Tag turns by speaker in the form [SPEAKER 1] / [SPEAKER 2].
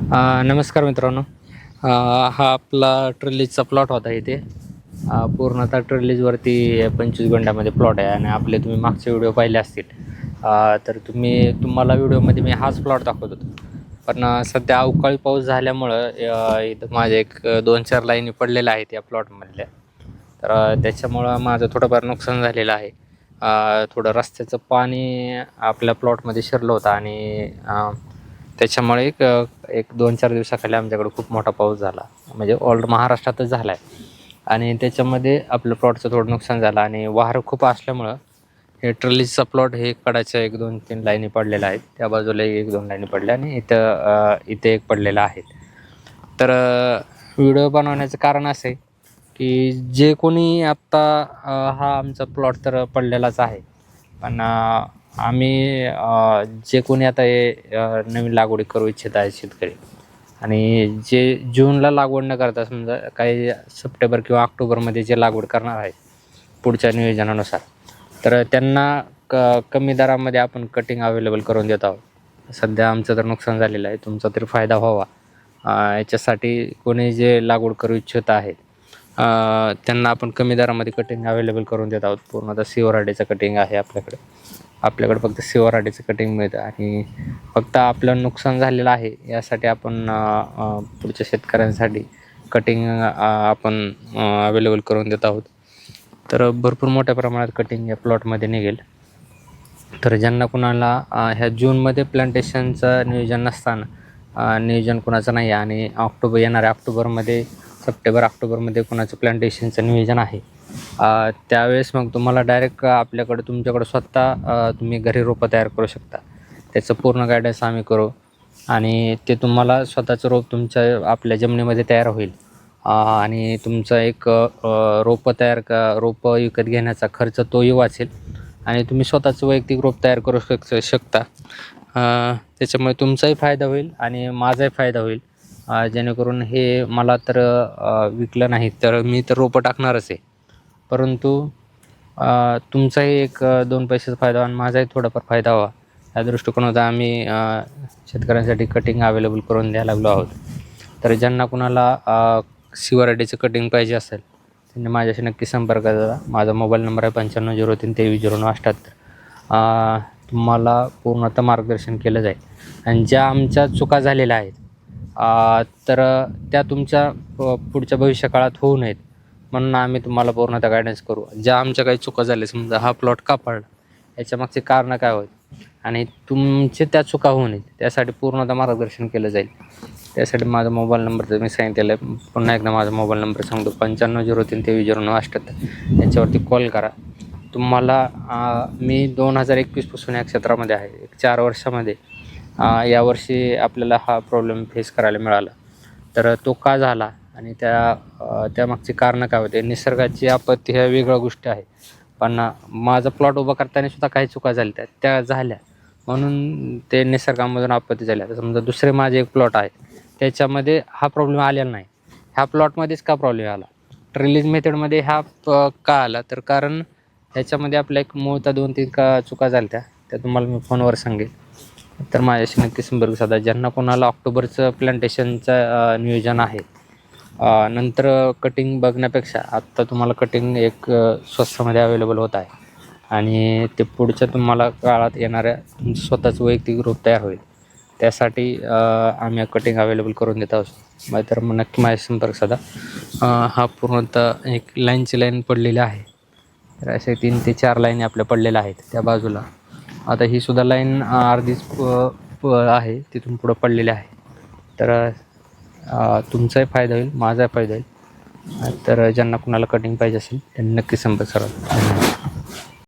[SPEAKER 1] नमस्कार मित्रांनो. हा आपला ट्रिलीजचा प्लॉट होता इथे. पूर्णतः ट्रिलीजवरती पंचवीस गुंठ्यामध्ये प्लॉट आहे आणि आपले तुम्ही मागचे व्हिडिओ पाहिले असतील. तर तुम्ही तुम्हाला व्हिडिओमध्ये मी हाच प्लॉट दाखवत. होतो पण सध्या अवकाळी पाऊस झाल्यामुळं इथं माझे एक दोन चार लाईनी पडलेल्या आहेत या प्लॉटमधल्या तर त्याच्यामुळं माझं थोडंफार नुकसान झालेलं आहे. थोडं रस्त्याचं पाणी आपल्या प्लॉटमध्ये शिरलं होतं आणि त्याच्यामुळे एक एक दोन चार दिवसाखाली आमच्याकडे खूप मोठा पाऊस झाला. म्हणजे ऑल महाराष्ट्रातच झाला आहे आणि त्याच्यामध्ये आपलं प्लॉटचं थोडं नुकसान झालं आणि वार खूप असल्यामुळं हे ट्रलीजचा प्लॉट हे कडाच्या एक दोन तीन लाईनी पडलेल्या आहेत. त्या बाजूला एक दोन लाईनी पडल्या आणि इथं इथे एक पडलेला आहे. तर व्हिडिओ बनवण्याचं कारण असं आहे की जे कोणी आत्ता हा आमचा प्लॉट तर पडलेलाच आहे. पण आम्ही जे कोणी आता हे नवीन लागवडी करू इच्छित आहेत शेतकरी आणि जे जूनला लागवड न करता समजा काही सप्टेंबर किंवा ऑक्टोबरमध्ये जे लागवड करणार आहे पुढच्या नियोजनानुसार तर त्यांना क कमी दरामध्ये आपण कटिंग अवेलेबल करून देत आहोत. सध्या आमचं तर नुकसान झालेलं आहे तुमचा तरी फायदा व्हावा. याच्यासाठी कोणी जे लागवड करू इच्छित आहेत त्यांना आपण कमी दरामध्ये कटिंग अवेलेबल करून देत आहोत. पूर्णतः सिवराडीचं कटिंग आहे आपल्याकडे. आपल्याकडे फक्त सिवराडीचं कटिंग मिळतं आणि फक्त आपलं नुकसान झालेलं आहे यासाठी आपण पुढच्या शेतकऱ्यांसाठी कटिंग आपण अवेलेबल करून देत आहोत. तर भरपूर मोठ्या प्रमाणात कटिंग या प्लॉटमध्ये निघेल. तर ज्यांना कुणाला ह्या जूनमध्ये प्लांटेशनचं नियोजन नसताना नियोजन कुणाचं नाही आहे आणि ऑक्टोबर येणाऱ्या ऑक्टोबरमध्ये सप्टेंबर ऑक्टोबरमध्ये कोणाचं प्लांटेशनचं नियोजन आहे. त्यावेळेस मग तुम्हाला डायरेक्ट आपल्याकडे तुमच्याकडे स्वतः तुम्ही घरी रोपं तयार करू शकता. त्याचं पूर्ण गायडन्स आम्ही करू. आणि ते तुम्हाला स्वतःचं रोप तुमच्या आपल्या जमिनीमध्ये तयार होईल. आणि तुमचं एक रोपं तयार का रोपं विकत घेण्याचा खर्च तोही वाचेल. आणि तुम्ही स्वतःचं वैयक्तिक रोप तयार करू शक शकता. त्याच्यामुळे तुमचाही फायदा होईल आणि माझाही फायदा होईल. जेणेकरून हे मला तर विकलं नाही तर मी तर रोपं टाकणारच आहे. परंतु तुमचाही एक दोन पैशाचा फायदा आणि माझाही थोडाफार फायदा व्हावा या दृष्टिकोनात आम्ही शेतकऱ्यांसाठी कटिंग अवेलेबल करून द्यायला लागलो आहोत. तर ज्यांना कुणाला शिवराडीचं कटिंग पाहिजे असेल त्यांनी माझ्याशी नक्की संपर्क करा माझा मोबाईल नंबर आहे पंच्याण्णव झिरो तीन तेवीस झिरो नऊ अठ्ठ्याहत्तर तुम्हाला पूर्णतः मार्गदर्शन केलं जाईल. आणि ज्या आमच्या चुका झालेल्या आहेत तर त्या तुमच्या प- पुढच्या भविष्यकाळात होऊ नयेत. म्हणून आम्ही तुम्हाला पूर्णतः गायडन्स करू. ज्या आमच्या काही चुका झाल्या समजा हा प्लॉट का पडला याच्या मागचे कारणं काय होत आणि तुमचे त्या चुका होऊ नयेत. त्यासाठी पूर्णतः मार्गदर्शन केलं जाईल. त्यासाठी माझा मोबाईल नंबर तर मी सांगितलेला आहे. पुन्हा एकदा माझा मोबाईल नंबर सांगतो. पंच्याण्णव झिरो तीन तेवीस झिरो नऊ अठ्ठ्याहत्तर. याच्यावरती कॉल करा. तुम्हाला मी दोन हजार एकवीसपासून या क्षेत्रामध्ये आहे. एक चार वर्षामध्ये. यावर्षी आपल्याला हा प्रॉब्लेम फेस करायला मिळाला. तर तो का झाला आणि त्या त्यामागची कारणं काय होते? निसर्गाची आपत्ती ह्या वेगळ्या गोष्टी आहे पण माझा प्लॉट उभा करताना सुद्धा काही चुका झाल्या त्या त्या झाल्या. म्हणून ते निसर्गामधून आपत्ती झाल्या. समजा दुसरे माझे एक प्लॉट आहे. त्याच्यामध्ये हा प्रॉब्लेम आलेला नाही. ह्या प्लॉटमध्येच का प्रॉब्लेम आला? रिलीज मेथडमध्ये हा प- का आला? तर कारण ह्याच्यामध्ये आपल्या एक मूळता दोन तीन का चुका झाल्या त्या. त्या तुम्हाला मी फोनवर सांगेल. तर माझ्याशी नक्की संपर्क साधा. ज्यांना कोणाला ऑक्टोबरचं प्लांटेशनचं नियोजन आहे नंतर कटिंग बघण्यापेक्षा आत्ता तुम्हाला कटिंग एक अ, स्वस्तामध्ये अवेलेबल होत आहे. आणि ते पुढच्या तुम्हाला काळात येणाऱ्या स्वतःचं वैयक्तिक रूप तयार होईल. त्यासाठी आम्ही कटिंग अवेलेबल करून देत आहोत. तर मग नक्की माझ्या संपर्क साधा. हा पूर्णतः एक लाईनची लाईन पडलेली आहे. तर असे तीन ते चार लाईनी आपल्या पडलेल्या आहेत त्या बाजूला. आता ही सुद्धा लाईन अर्धीच प- आहे तिथून पुढं पडलेली आहे. तर तुमचाही फायदा होईल माझाही फायदा होईल. तर ज्यांना कुणाला कटिंग पाहिजे असेल त्यांनी नक्की संपर्क करा धन्यवाद.